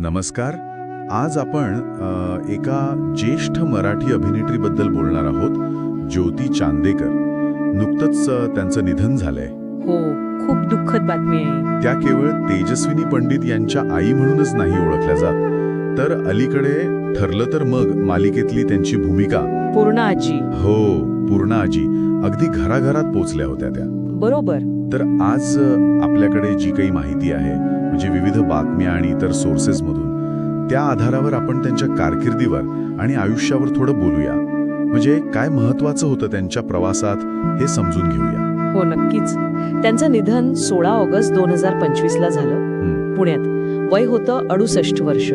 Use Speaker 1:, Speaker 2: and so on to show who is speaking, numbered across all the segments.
Speaker 1: नमस्कार. आज आपण एका ज्येष्ठ मराठी अभिनेत्रीबद्दल बोलणार आहोत ज्योती चांदेकर. नुकतंच त्यांचं निधन झालंय.
Speaker 2: हो खूप दुःखद बातमी आहे.
Speaker 1: त्या केवळ तेजस्विनी पंडित यांच्या आई म्हणूनच नाही ओळखल्या जात. तर अलीकडे ठरलं तर मग मालिकेतली त्यांची भूमिका.
Speaker 2: पूर्ण आजी.
Speaker 1: हो पूर्ण आजी. अगदी घराघरात पोचल्या होत्या त्या.
Speaker 2: बरोबर.
Speaker 1: तर आज आपल्याकडे जी काही माहिती आहे म्हणजे विविध बातम्या आणि इतर सोर्सेसमधून त्या आधारावर आपण त्यांच्या कारकिर्दीवर आणि आयुष्यावर थोडं बोलूया. म्हणजे काय महत्वाचं होतं त्यांच्या प्रवासात हे समजून घेऊया.
Speaker 2: हो नक्कीच. त्यांचं निधन सोळा ऑगस्ट दोन हजार पंचवीस ला झालं. पुण्यात. वय होतं अडुसष्ट वर्ष.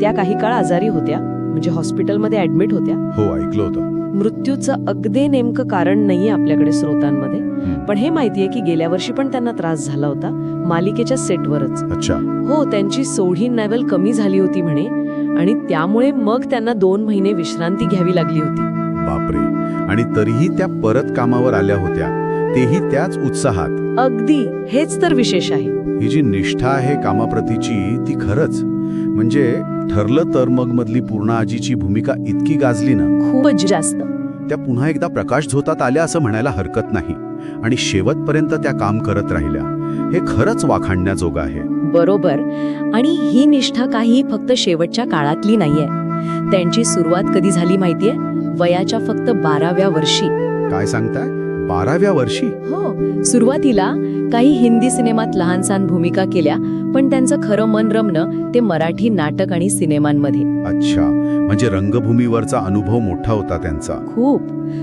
Speaker 2: त्या काही काळ आजारी होत्या. म्हणजे हॉस्पिटलमध्ये ऍडमिट होत्या.
Speaker 1: हो ऐकलं होतं.
Speaker 2: मृत्यूचं अगदी नेमकं कारण नाहीये आपल्याकडे स्रोतांमध्ये. पण हे माहितीये की गेल्या वर्षी पण त्यांना त्रास झाला होता मालिकेच्या सेटवरच.
Speaker 1: अच्छा.
Speaker 2: हो त्यांची सोढी लेवल कमी झाली होती म्हणे आणि त्यामुळे मग त्यांना दोन महिने विश्रांती घ्यावी लागली होती.
Speaker 1: बापरे. आणि तरीही त्या परत कामावर आल्या होत्या. तेही त्याच उत्साहात.
Speaker 2: अगदी. हेच तर विशेष आहे.
Speaker 1: ही जी निष्ठा आहे कामाप्रतीची ती खरंच. म्हणजे ठरलं तर मग मधली पूर्ण आजीची भूमिका इतकी गाजली ना?
Speaker 2: खूपच जास्त.
Speaker 1: त्या पुन्हा एकदा प्रकाश झोतात आल्या असं म्हणायला हरकत नाही. आणि शेवटपर्यंत त्या काम करत राहिल्या. हे खरंच वाखाणण्याजोगं आहे.
Speaker 2: बरोबर. आणि ही निष्ठा काही फक्त शेवटच्या काळातली नाहीये. त्यांची सुरुवात कधी झाली माहितीये? वयाच्या फक्त बाराव्या वर्षी.
Speaker 1: काय सांगताय? बाराव्या वर्षी?
Speaker 2: हो. सुरुवातीला काही हिंदी सिनेमात लहानसहान भूमिका केल्या पण त्यांचं खरं मन रमणं ते मराठी नाटक आणि सिनेमांमध्ये.
Speaker 1: अच्छा. म्हणजे रंगभूमीवरचा अनुभव मोठा होता त्यांचा.
Speaker 2: खूप.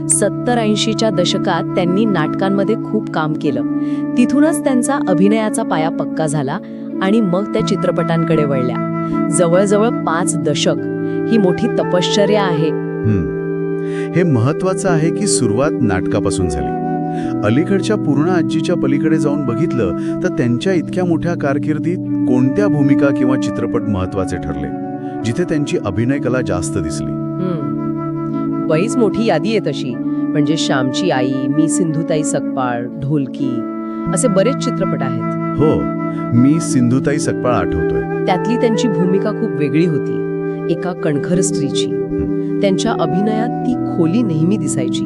Speaker 2: सत्तर ऐंशीच्या दशकात त्यांनी नाटकांमध्ये खूप काम केलं. तिथूनच त्यांचा अभिनयाचा पाया पक्का झाला आणि मग त्या चित्रपटांकडे वळल्या. जवळजवळ पाच दशक. ही मोठी तपश्चर्या आहे.
Speaker 1: हे महत्वाचं आहे की सुरुवात नाटकापासून झाली. अलीकडच्या पूर्ण आजीच्या पलीकडे जाऊन बघितलं तर त्यांच्या इतक्या मोठ्या कारकिर्दीत कोणत्या भूमिका किंवा चित्रपट महत्त्वाचे ठरले जिथे त्यांची अभिनय कला जास्त दिसली?
Speaker 2: हम्म. बरीच मोठी यादी आहे तशी. म्हणजे श्यामची आई मी सिंधुताई सकपाळ ढोलकी असे बरेच चित्रपट आहेत.
Speaker 1: हो मी सिंधुताई सकपाळ आठवतोय.
Speaker 2: त्यातली त्यांची भूमिका खूप वेगळी होती. एका कणखर स्त्रीची. त्यांच्या अभिनयात ती खोली नेहमी दिसायची.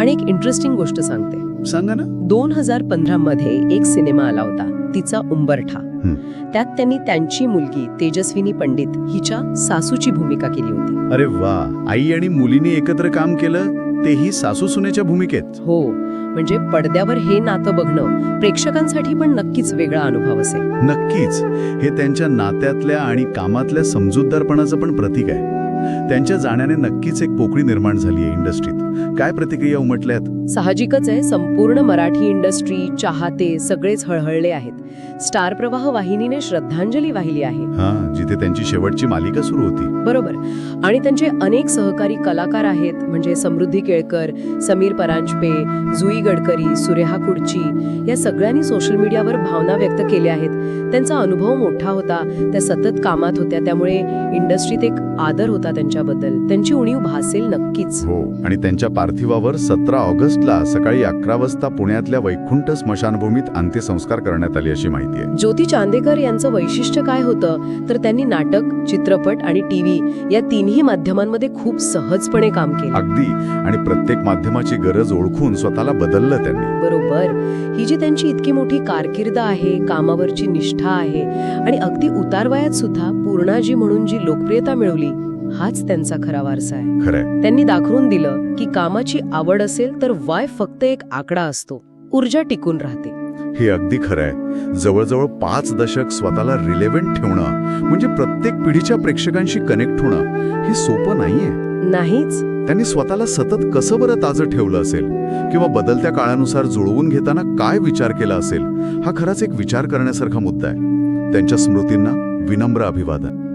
Speaker 2: आणि एक इंटरेस्टिंग गोष्ट सांगते.
Speaker 1: सांगा ना.
Speaker 2: दोन हजार पंधरा मध्ये एक सिनेमा आला होता. तिचा उंबरठा. त्यात त्यांनी त्यांची मुलगी तेजस्विनी पंडित हिच्या सासूची भूमिका केली होती.
Speaker 1: अरे वा. आई आणि मुलीने एकत्र काम केलं तेही सासू सुनेच्या भूमिकेत.
Speaker 2: हो. म्हणजे पडद्यावर हे नातं बघणं प्रेक्षकांसाठी पण नक्कीच वेगळा अनुभव असेल.
Speaker 1: नक्कीच. हे त्यांच्या नात्यातल्या आणि कामातल्या समजूतदारपणाचं पण प्रतीक आहे. त्यांच्या जाण्याने नक्कीच एक पोकळी निर्माण झाली आहे इंडस्ट्रीत. काय प्रतिक्रिया उमटल्यात?
Speaker 2: साहजिकच आहे संपूर्ण मराठी इंडस्ट्री चाहते सगळेच हळहळले आहेत. स्टार प्रवाह वाहिनीने श्रद्धांजली वाहिली आहे.
Speaker 1: हा जिथे त्यांची शेवटची मालिका सुरू होती.
Speaker 2: बरोबर. आणि त्यांचे अनेक सहकारी कलाकार आहेत म्हणजे समृद्धी केळकर समीर परांजपे जुई गडकरी सुरेहा कुडची या सगळ्यांनी सोशल मीडियावर भावना व्यक्त केल्या आहेत. त्यांचा अनुभव मोठा होता त्या सतत कामात होत्या त्यामुळे इंडस्ट्रीत एक आदर होता त्यांच्याबद्दल. त्यांची उणीव भासेल नक्कीच.
Speaker 1: हो आणि त्यांच्या पार्थिवावर सतरा ऑगस्टला सकाळी अकरा वाजता पुण्यातल्या वैकुंठ स्मशानभूमीत अंत्यसंस्कार करण्यात आले अशी माहिती आहे.
Speaker 2: ज्योती चांदेकर यांचं वैशिष्ट्य काय होतं? तर त्यांनी नाटक चित्रपट आणि टीव्ही या तिन्ही माध्यमांमध्ये खूप सहजपणे काम केलं.
Speaker 1: अगदी. आणि प्रत्येक माध्यमाची गरज ओळखून स्वतःला बदललं त्यांनी.
Speaker 2: बरोबर. ही जी त्यांची इतकी मोठी कारकीर्द आहे कामावरची निष्ठा आहे आणि अगदी उतारवयात सुद्धा पूर्णाजी म्हणून जी लोकप्रियता मिळवली हाच त्यांचा खरा वारसा आहे.
Speaker 1: खरंय.
Speaker 2: त्यांनी दाखवून दिलं की कामाची आवड असेल तर वय फक्त एक आकडा असतो. ऊर्जा टिकून राहते.
Speaker 1: हे अगदी खरं आहे जवळजवळ पाच दशक स्वतःला रिलेव्हंट ठेवणं म्हणजे प्रत्येक पिढीच्या प्रेक्षकांशी कनेक्ट होणं हे सोपं नाहीये.
Speaker 2: नाहीच.
Speaker 1: त्यांनी स्वतःला सतत कसं बरं ताजं ठेवलं असेल? किंवा बदलत्या काळानुसार जुळवून घेताना काय विचार केला असेल? हा खराच एक विचार करण्यासारखा मुद्दा आहे. त्यांच्या स्मृतींना विनम्र अभिवादन.